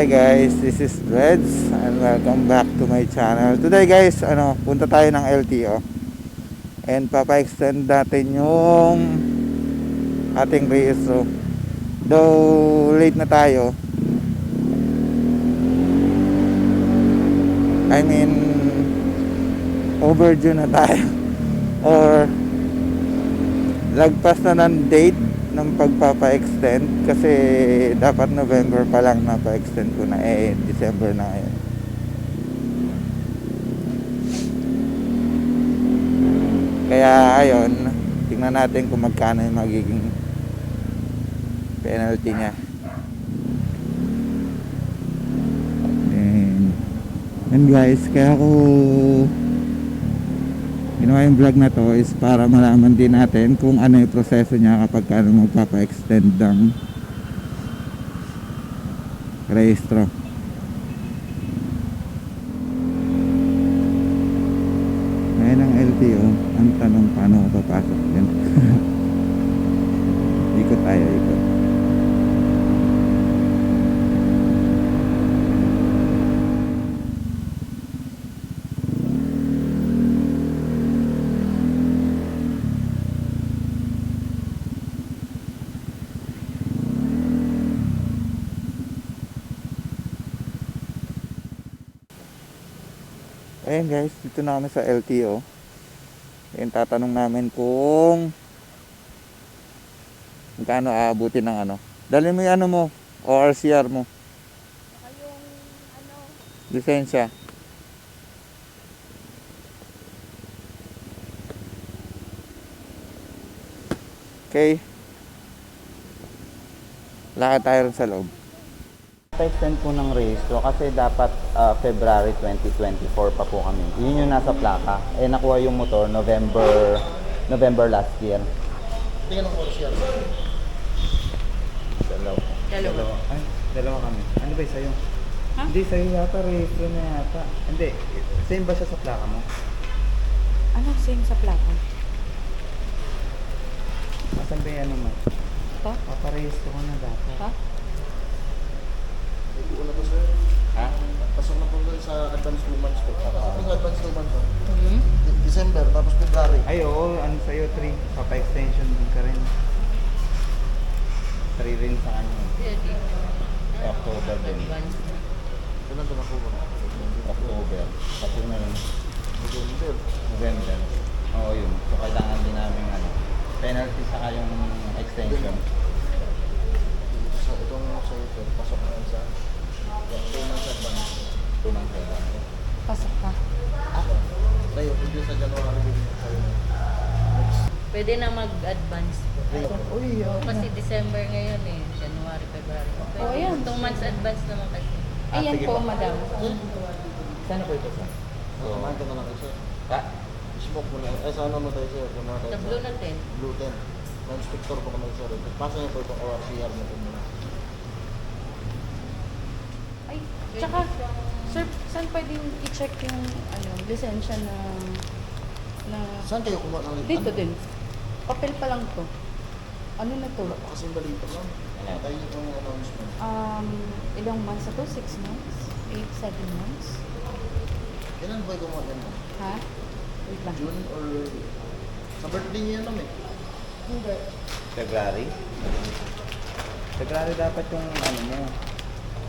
Hi guys, this is Reds and welcome back to my channel. Today guys, ano, punta tayo ng LTO. And papa-extend natin yung ating rehistro. Though late na tayo. I mean overdue na tayo. Or lagpas na ng date ng pagpapa-extend kasi dapat November pa lang napa-extend ko na eh December na ngayon. Kaya ayun, tingnan natin kung magkano yung magiging penalty niya. And, guys, kaya ako ginawa yung vlog na to is para malaman din natin kung ano yung proseso niya kapag ano magpapa-extend ng rehistro. Ngayon ang LTO, ang tanong paano papasok yan. ikot tayo, ikot. Ayan guys, dito na kami sa LTO. Ayan, tatanong namin kung magkano aabutin ng ano. Dali mo yung ano mo, ORCR mo, Saka yung ano, lisensya. Okay. Lakad tayo rin sa loob. Pa-extend po ng registro kasi dapat ah, February 2024 pa po kami. Yun yung nasa plaka. Eh nakuha yung motor November November last year. Tingnan ng oras yan. Dalawa. Dalawa. Ay, dalawa kami. Ano ba sa'yo? Ha? Hindi, sa'yo yata. Registro na yata. Hindi. Same ba siya sa plaka mo? ano same sa plaka? Asan ba ano mo? Ito? Paparehistro ko na dapat. Ha? Una po sir. Ha? Pasok na po sa advance two months po. Pasok po sa advance two months. oh. Hmm? De- December, tapos February. Ay, oo. Ano sa'yo? 3. Papa-extension din ka rin. 3 rin sa kanya. Pwede. October din. Kailan ito nakuha? October. Pati na yun. November. November. Oo, yun. So, kailangan din namin ano, penalty sa yung extension. Ito sa itong sa ito, pasok na sa yeah, two months advance. Two months ago. Pasok ka. Tayo, pwede sa January. Pwede na mag-advance. Uy, Oo, kasi December ngayon eh. January, February. Pwede. Oh, ayan. Two months advance naman kasi. Ah, Ayan sige po, po. madam. Saan po ito, sir? So, samahan ka na lang kayo sir. Ha? Smoke mo na. Eh, sa ano mo tayo sir? Kung mga tayo Sa blue natin. Blue 10. Na-inspector po kami sir. Pasa niyo po itong ORCR mo po muna. Ay, tsaka, sir, saan pwedeng i-check yung ano, lisensya na na Saan kayo kumuha ng dito din. Papel pa lang to. Ano na to? Wala pa kasing balita. Ano? Tayo itong announcement. Um, ilang months na to? Six months? Eight, seven months? Kailan ba gumawa yan ma'am? Ha? Wait lang. June or... Sa birthday niya ma'am eh. Hindi. February? February dapat yung ano mo.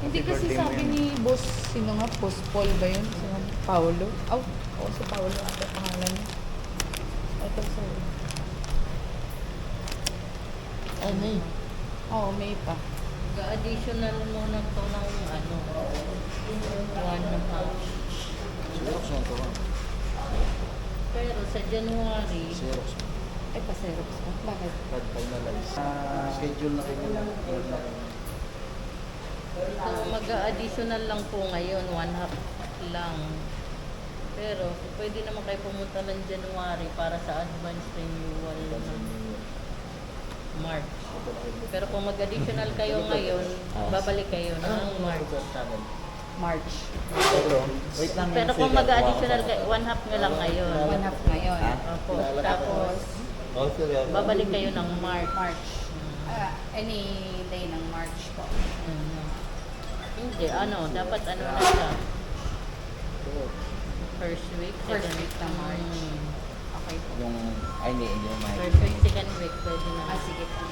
Hindi kasi sabi ni boss, sino nga, boss Paul ba yun? Si Paolo? Oh, oo, si Paolo ata pangalan niya. Ito, sir. Ay, May. Oo, may pa. Additional mo na to ng ano, one and a half. Xerox yan ito ma'am. Pero sa January, Xerox. Ay, pa-xerox ka. Bakit? Card finalize. Ah, Schedule na kayo. So mag-additional lang po ngayon, one half lang. Pero pwede naman kayo pumunta ng January para sa advance renewal ng March. Pero kung mag-additional kayo ngayon, babalik kayo ng March. channel? March. Pero, wait lang. Pero kung mag-additional kayo, one half nyo lang ngayon. One half ngayon. Opo. Tapos, Oh, babalik kayo ng March. March. Ah, any day ng March po. Mhm. Hindi, ano, dapat ano na siya. First week, First second week ng March. Mm. Okay po. Yung, ay hindi, yung may... First week, second week, pwede na. Ah, sige po.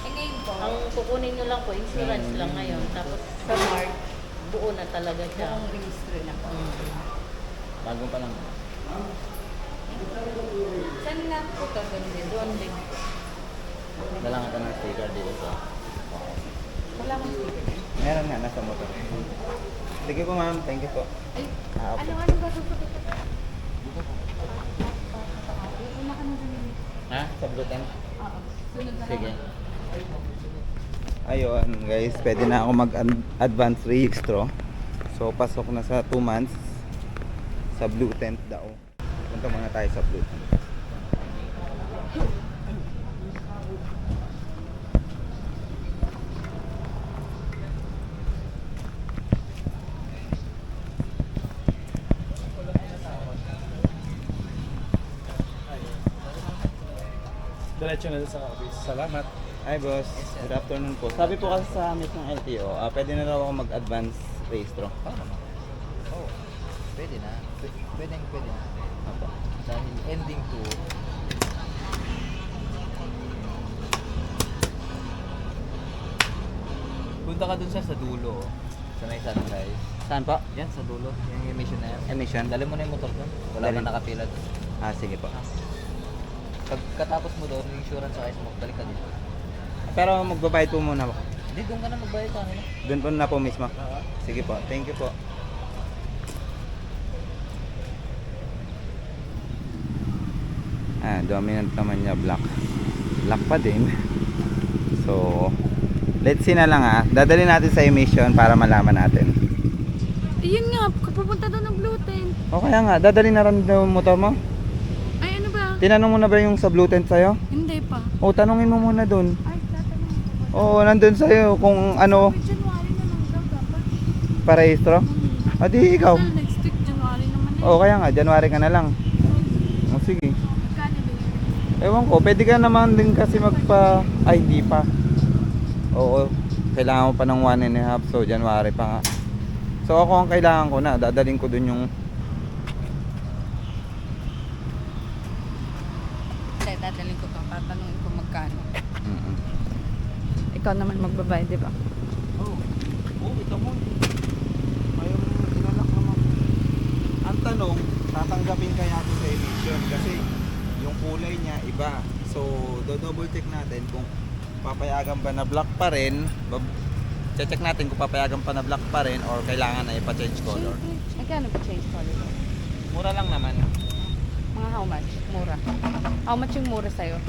Eh ngayon po, Ang kukunin nyo lang po, insurance lang ngayon. Tapos sa March, buo na talaga siya. buong registro na po. Mm. Bago pa lang. Saan na po ito? Doon din. Doon din. Dala nga ka ng sticker dito sa... Wala akong sticker. Meron nga, nasa motor. Sige po ma'am, thank you po. Ay, Ah, okay. ano, gagawin ko dito? Una ka na dun. Ha? Sa gluten? Oo. Sunod na Sige. Ayun guys, pwede na ako mag-advance registro. So pasok na sa 2 months sa Blue Tent daw. Punta muna tayo sa Blue Tent. Diretso na sa office. Salamat. Hi boss, good afternoon po. Sabi po kasi sa amit ng LTO, ah, pwede na raw ako mag-advance registro. Oo. Oh, pwede na. Pwede, pwede, pwede na. Opo. Dahil ending to, punta ka dun sir sa dulo. oh. Sa may sunrise. Saan po? Yan, sa dulo. Yung emission na yan. Emission? Dali mo na yung motor doon. Wala Dali. man nakapila doon. Ah, sige po. Pagkatapos mo doon, yung insurance sa balik ka dito. Pero magbabayad po muna ako. Hindi, doon ka na magbayad sa kanila. Doon po na po mismo. Sige po, thank you po. Ah, dominant naman niya black. Black pa din. So, let's see na lang ah. Dadali natin sa emission para malaman natin. Yun nga, pupunta doon ng Blue Tent. O kaya nga, dadali na rin yung motor mo? Ano? Tinanong mo na ba yung sa Blue Tent sa'yo? Hindi pa. O, tanongin mo muna dun. Ay, tatanong ko. Oo, nandun sa'yo kung ano, May January na lang daw dapat. parehistro. Hmm. O, di ikaw. Well, next week, January naman eh. O, kaya nga, January ka na lang. O, sige. Magkano ba yun? Ewan ko, pwede ka naman din kasi magpa... Ay, hindi pa. Oo, kailangan mo pa ng one and a half. So, January pa nga. So, ako ang kailangan ko na. Dadaling ko dun yung... Hindi, dadalhin ko to. Tatanungin ko magkano. Mm-mm. Ikaw naman magbabayad, di ba? Oh, oh, ito mo. Ayaw mo ilalak naman. Ang tanong, tatanggapin kaya ito sa emission kasi yung kulay niya iba. So, do-double check natin kung papayagan ba na black pa rin. Bab- check natin kung papayagan pa na black pa rin or kailangan na ipa-change color. Magkano ba change color? Mura lang naman. Mga how much? Mura. How much yung mura sa'yo?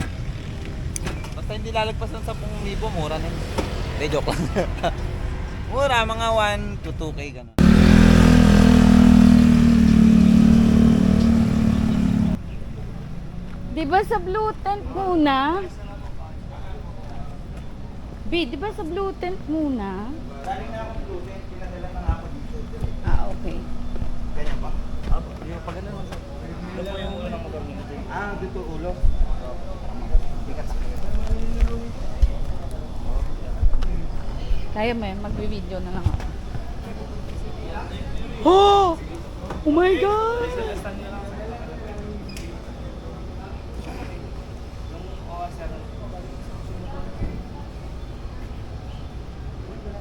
Basta hindi lalagpasan sa 10,000, mura na yun. Hindi, joke lang. mura, mga 1 to 2k ganun. Di ba sa Blue Tent muna? B, di ba sa Blue Tent muna? Galing na akong blue tent, pinadala na ako dito. Ah, okay. Kanya ba? Yung pag ano, Ah, dito ulo. Kaya mo yun, magbe-video na lang ako. Oh! Oh my God!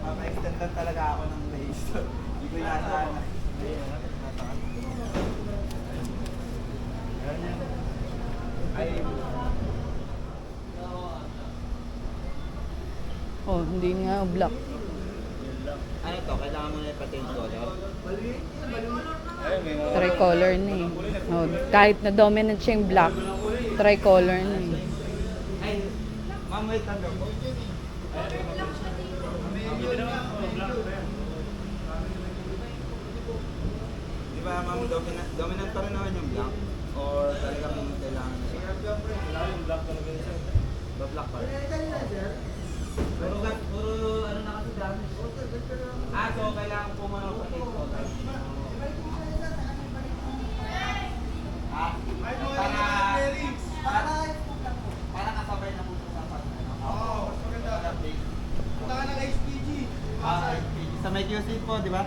Mapa-extend lang talaga ako ng base. Hindi ko inaasahan na. Ay, Oh, nga black. ano to? Kailangan mo na ipa-change color? Tricolor na eh. Oh, kahit na dominant siya yung black, tricolor na eh. Ay, ma'am, wait lang po. Di ba ma'am, dominant, dominant pa rin naman yung black? Or talagang kailangan siya? Kailangan yung black talaga. Ba black pa rin gas- puro ano na kasi dami. Ah, so kailangan po sa case color. Ah, para, para, para kasabay na po sa ano. Oo, mas maganda. Punta ka ng HPG. Ah, HPG. may QC po, di ba?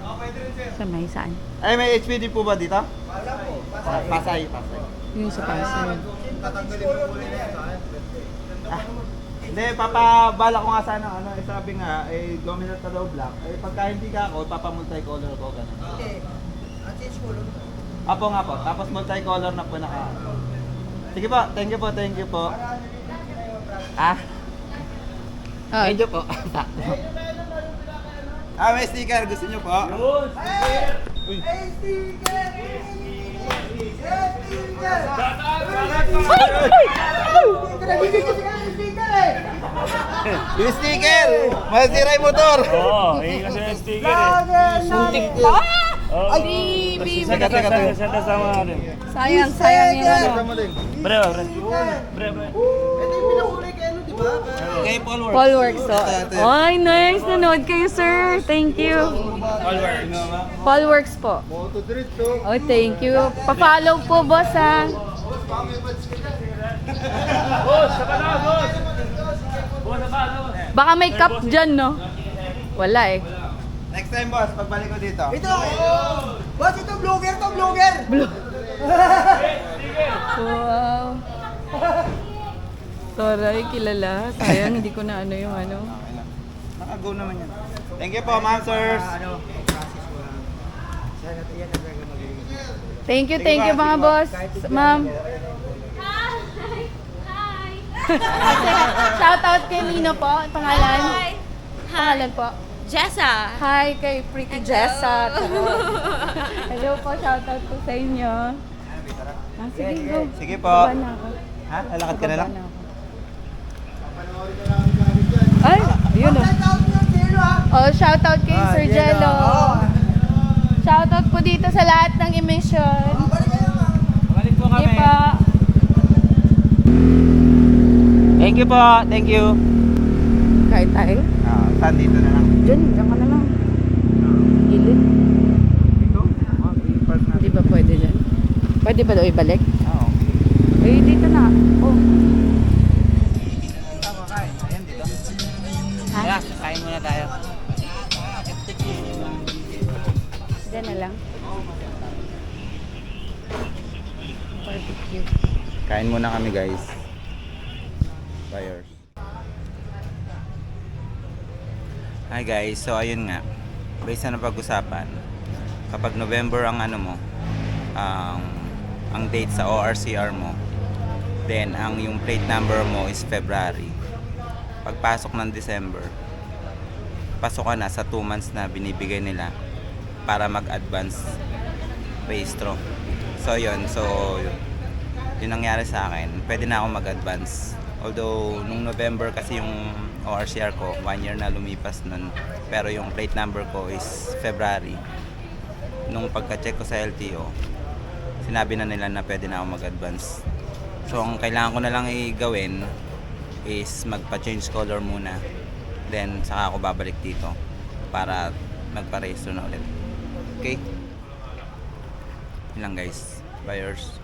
Sa may saan? Ay, may HPD po ba dito? Wala po. Pasay, pasay. Yung sa Pasay. Ah, hindi, papabala ko nga sana, ano, eh, sabi nga, eh, dominant ka daw black. Eh, pagka hindi ka ako, papamulti-color ko, gano'n. Okay. Apo nga po, tapos multi-color na po naka. Sige po, thank you po, thank you po. Ah, Ah, medyo po. ah, may sticker, gusto nyo po? Uy. Yung sticker! Masira yung motor! Oo, eh, kasi yung sticker eh. Suntik pa! Oo. Ay, baby. Senda, senda, senda sa mga ano. Sayang, sayang yung ano. Bre, bre. Bre, bre. Kay Paul Works. Paul Works, so. Ay, nice. Nanood kayo, sir. Thank you. Paul Works. Paul Works po. Oh, thank you. Pa-follow po, boss, ha. Baka may cup dyan, no? Wala eh. Next time, boss, pagbalik ko dito. Ito! Boss, ito vlogger to, vlogger! Wow. Taray, kilala. Sayang, hindi ko na ano yung ano. Naka-go naman yan. Thank you po, ma'am, sirs. Thank you, thank you mga boss. Ma'am. Shout out kay Nino po. Pangalan? Hi. Pangalan po. Jessa. Hi kay Pretty Jessa. Hello po, shout out po sa inyo. Ah, sige, go. Sige po. Baba na ako. Ha? Lalakad ka na lang? Baba na ako. Ay, ayun o. Oh, shout out kay Ah, Sir Jello. Jello. Shout out po dito sa lahat ng emission. Balik po Sige pa. Thank you po. Thank you. Kahit tayo. Ah, saan dito na lang? Diyan, diyan ka na lang. Gilid. Dito? Oh, i-park na. Hindi ba pwede dyan? Pwede ba daw ibalik? Oo. Eh, dito na. Oh. Tama kain. Ayan dito. Ha? Kain muna tayo. Diyan na lang. Barbecue. Kain muna kami guys. Buyers. Hi guys, so ayun nga. Based na pag-usapan, kapag November ang ano mo, ang ang date sa ORCR mo, then ang yung plate number mo is February. Pagpasok ng December, pasok ka na sa 2 months na binibigay nila para mag-advance registro. So yun, so yun nangyari sa akin. Pwede na ako mag-advance. Although, nung November kasi yung ORCR ko, one year na lumipas nun. Pero yung plate number ko is February. Nung pagka-check ko sa LTO, sinabi na nila na pwede na ako mag-advance. So, ang kailangan ko na lang i-gawin is magpa-change color muna. Then, saka ako babalik dito para magpa-register na ulit. Okay? Yun lang guys. Buyers.